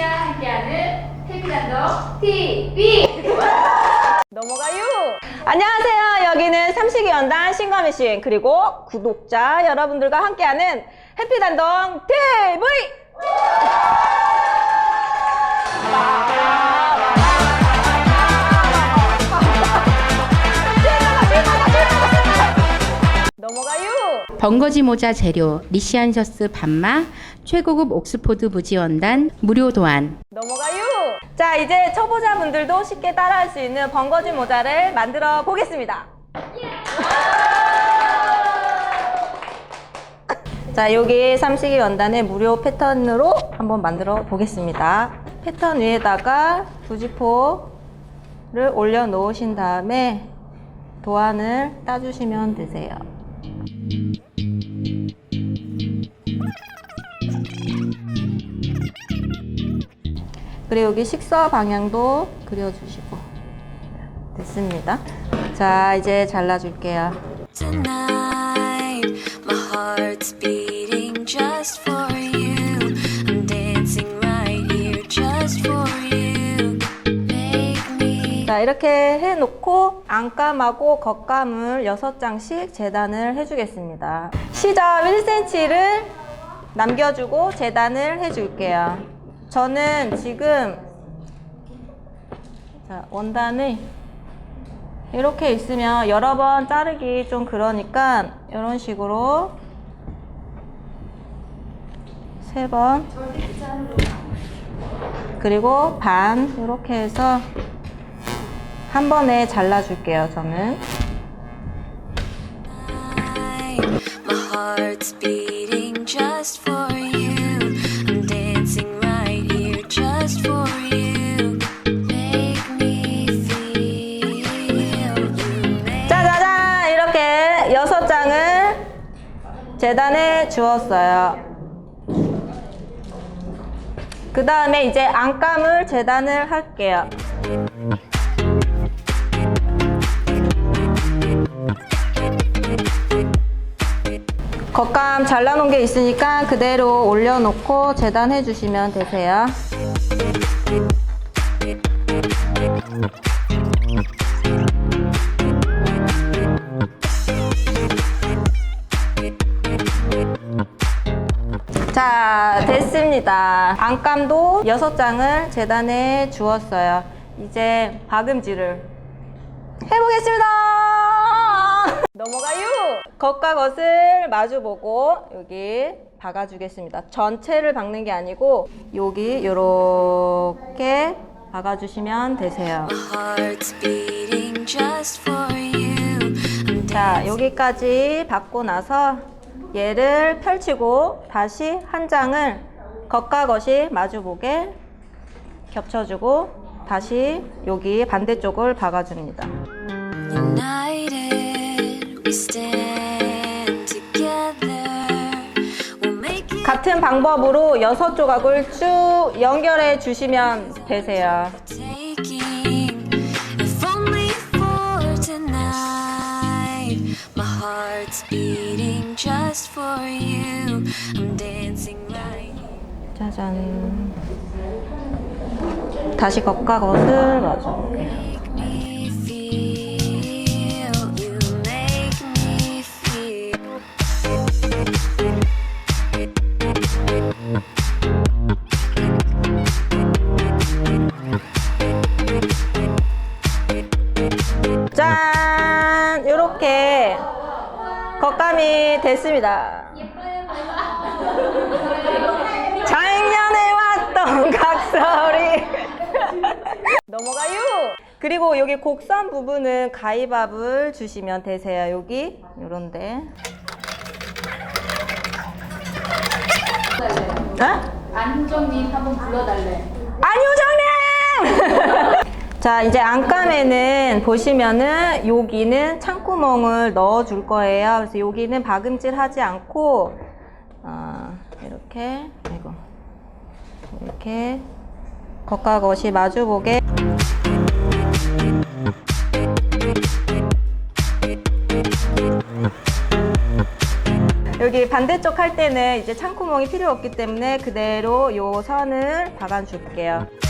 혜민이가 함께하는 해피단더 TV. 넘어가요. 안녕하세요. 여기는 삼식이연단 신과미 씨 그리고 구독자 여러분들과 함께하는 해피단동 TV. 번거지 모자 재료 리시안셔스 반마 최고급 옥스포드 부지원단 무료 도안 넘어가요. 자, 이제 초보자분들도 쉽게 따라할 수 있는 번거지 모자를 만들어 보겠습니다. 자, 여기 삼식이 원단의 무료 패턴으로 한번 만들어 보겠습니다. 패턴 위에다가 부지포를 올려 놓으신 다음에 도안을 따주시면 되세요. 그리고 여기 식사 방향도 그려주시고 됐습니다. 자 이제 잘라줄게요. Tonight, my heart's beating just for you. I'm dancing right here just for you. Make me 자 이렇게 해놓고 안감하고 겉감을 6장씩 재단을 해주겠습니다. 시접 1cm를 남겨주고 재단을 해줄게요. 저는 지금 자, 원단을 이렇게 있으면 여러 번 자르기 좀 그러니까 이런 식으로 세 번 그리고 반 이렇게 해서 한 번에 잘라줄게요 저는 짜자잔 이렇게 여섯 장을 재단해 주었어요 그 다음에 이제 안감을 재단을 할게요 겉감 잘라놓은 게 있으니까 그대로 올려놓고 재단해 주시면 되세요 자, 됐습니다. 안감도 6장을 재단해 주었어요. 이제 박음질을 해보겠습니다. 넘어가요. 겉과 겉을 마주보고 여기 박아주겠습니다. 전체를 박는 게 아니고 여기 이렇게 박아주시면 되세요. 자, 여기까지 받고 나서 얘를 펼치고 다시 한 장을 겉과 겉이 마주보게 겹쳐주고 다시 여기 반대쪽을 박아줍니다. 같은 방법으로 여섯 조각을 쭉 연결해 주시면 되세요. 짜잔. 다시 겉과 겉을 마주 겉감이 됐습니다. 작년에 왔던 각설이 넘어가요. 그리고 여기 곡선 부분은 가위밥을 주시면 되세요. 여기 요런데. 어? 안효정님 한번 불러달래. 안효정님! 자, 이제 안감에는 보시면은 여기는 창구멍을 넣어 줄 거예요. 그래서 여기는 박음질 하지 않고, 어, 이렇게, 아이고, 이렇게 겉과 겉이 마주보게. 여기 반대쪽 할 때는 이제 창구멍이 필요 없기 때문에 그대로 요 선을 박아 줄게요. 넘어가요!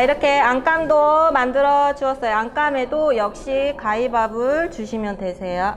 자, 이렇게 안감도 만들어 주었어요. 안감에도 역시 가위밥을 주시면 되세요.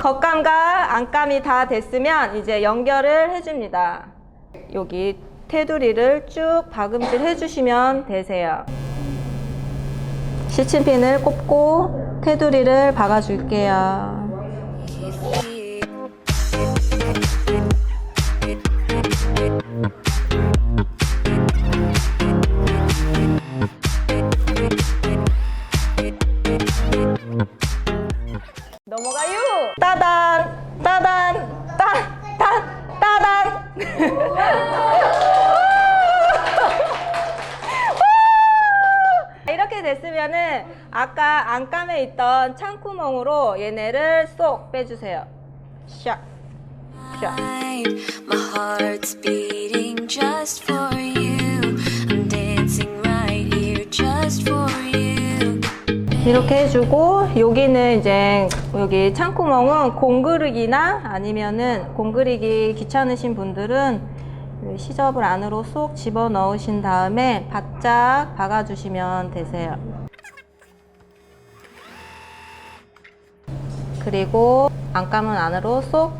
겉감과 안감이 다 됐으면 이제 연결을 해줍니다. 여기 테두리를 쭉 박음질 해주시면 되세요. 시침핀을 꼽고 테두리를 박아줄게요. 됐으면은 아까 안감에 있던 창구멍으로 얘네를 쏙 빼주세요. 샥, 샥. My heart's beating just for you. I'm dancing right here just for you. 이렇게 해주고 여기는 이제 여기 창구멍은 공그르기나 아니면은 공그리기 귀찮으신 분들은 이 시접을 안으로 쏙 집어 넣으신 다음에 바짝 박아주시면 되세요. 그리고 안감은 안으로 쏙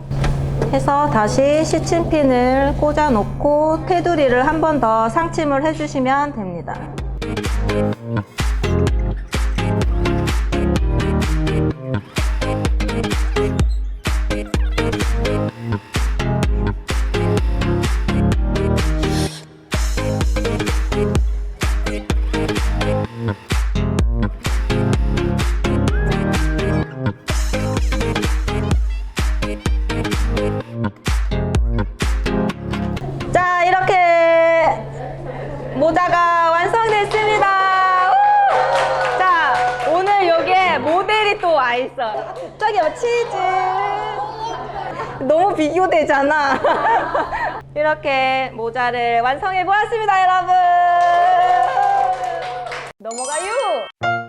해서 다시 시침핀을 꽂아 놓고 테두리를 한 번 더 상침을 해주시면 됩니다. 자, 있어. 저기 뭐 치즈. 너무 비교되잖아. 이렇게 모자를 완성해 보았습니다, 여러분. 넘어가요.